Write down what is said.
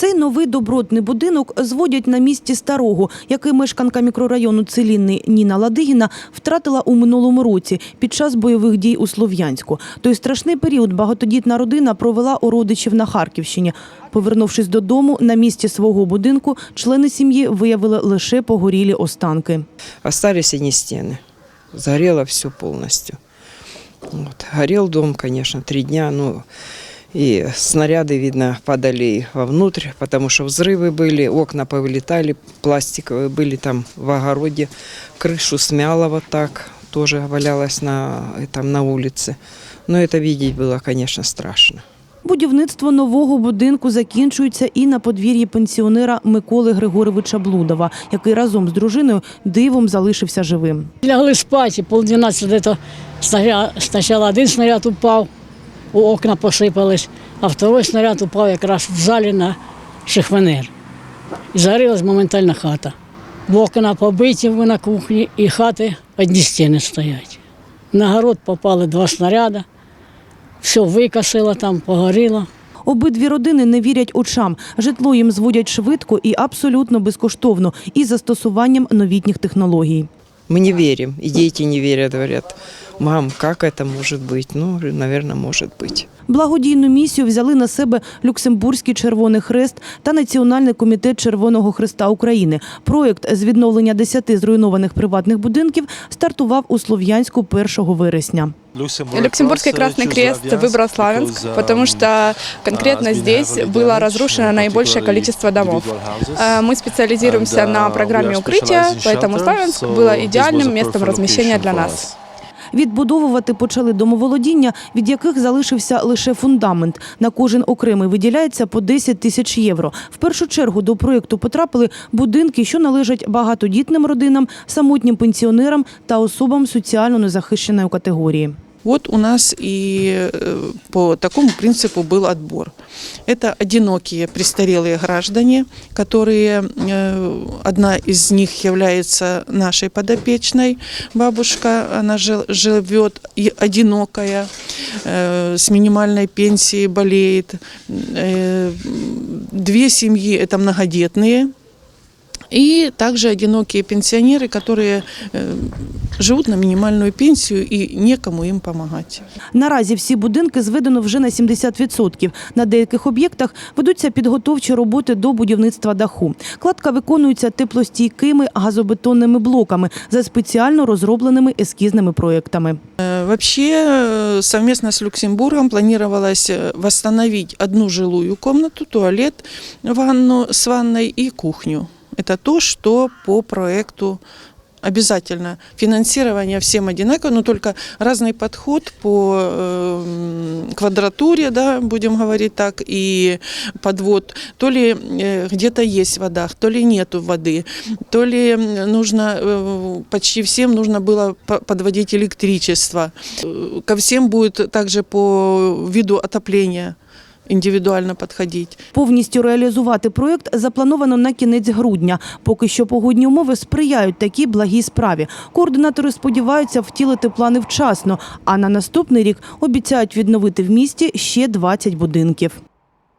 Цей новий добротний будинок зводять на місці старого, який мешканка мікрорайону Целінний Ніна Ладигіна втратила у минулому році під час бойових дій у Слов'янську. Той страшний період багатодітна родина провела у родичів на Харківщині. Повернувшись додому, на місці свого будинку члени сім'ї виявили лише погорілі останки. Остались одни стены. Сгорело все полностью. Вот. Горел дом, конечно, три дня. Ну, и снаряды, видно, падали и вовнутрь, потому что взрывы были, окна повылетали, пластиковые были там в огороде. Крышу смяло вот так, тоже валялась на, э, там, на улице. Но это видеть было, конечно, страшно. Будівництво нового будинку закінчується і на подвір'ї пенсіонера Миколи Григоровича Блудова, який разом з дружиною дивом залишився живим. Лягли спати, полдвенадцати де-то снаряд, спочатку один снаряд упав, у окна посипались, а второй снаряд упав якраз в залі на шифонер. І загорілась моментально хата. Окна побиті на кухні і хати одні стіни стоять. На город попали два снаряди, все викосило там, погоріло. Обидві родини не вірять очам. Житло їм зводять швидко і абсолютно безкоштовно, із застосуванням новітніх технологій. Мы не верим, и дети не верят, говорят, мам, как это может быть? Ну, говорю, наверное, может быть. Благодійну місію взяли на себе Люксембурзький Червоний Хрест та Національний комітет Червоного Хреста України. Проєкт з відновлення 10 зруйнованих приватних будинків стартував у Слов'янську 1 вересня. Люксембургский Красный Крест выбрал Славянск, потому что конкретно здесь было разрушено наибольшее количество домов. Э, Мы специализируемся на программе укрытия, поэтому Славянск было идеальным местом размещения для нас. Відбудовувати почали домоволодіння, від яких залишився лише фундамент. На кожен окремий виділяється по 10 тисяч євро. В першу чергу до проєкту потрапили будинки, що належать багатодітним родинам, самотнім пенсіонерам та особам соціально незахищеної категорії. Вот у нас и э, по такому принципу был отбор. Это одинокие престарелые граждане, которые, э, одна из них является нашей подопечной, бабушка, она жил- живет и одинокая, э, с минимальной пенсией болеет. Э, Две семьи – это многодетные, и также одинокие пенсионеры, которые э, живут на минимальную пенсию и некому им помогать. Наразі всі будинки зведено вже на 70%. На деяких об'єктах ведуться підготовчі роботи до будівництва даху. Кладка виконується теплостійкими газобетонними блоками за спеціально розробленими ескізними проєктами. Э, Вообще э, совместно с Люксембургом планировалось э, восстановить одну жилую комнату, туалет, ванну с ванной и кухню. Это то, что по проекту обязательно. Финансирование всем одинаково, но только разный подход по э, м, квадратуре, да, будем говорить так, и подвод. То ли э, где-то есть вода, то ли нету воды, то ли м, нужно, э, почти всем нужно было по- подводить электричество. Э, Ко всем будет также по виду отопления индивидуально підходити. Повністю реалізувати проєкт заплановано на кінець грудня. Поки що погодні умови сприяють такій благій справі. Координатори сподіваються втілити плани вчасно, а на наступний рік обіцяють відновити в місті ще 20 будинків.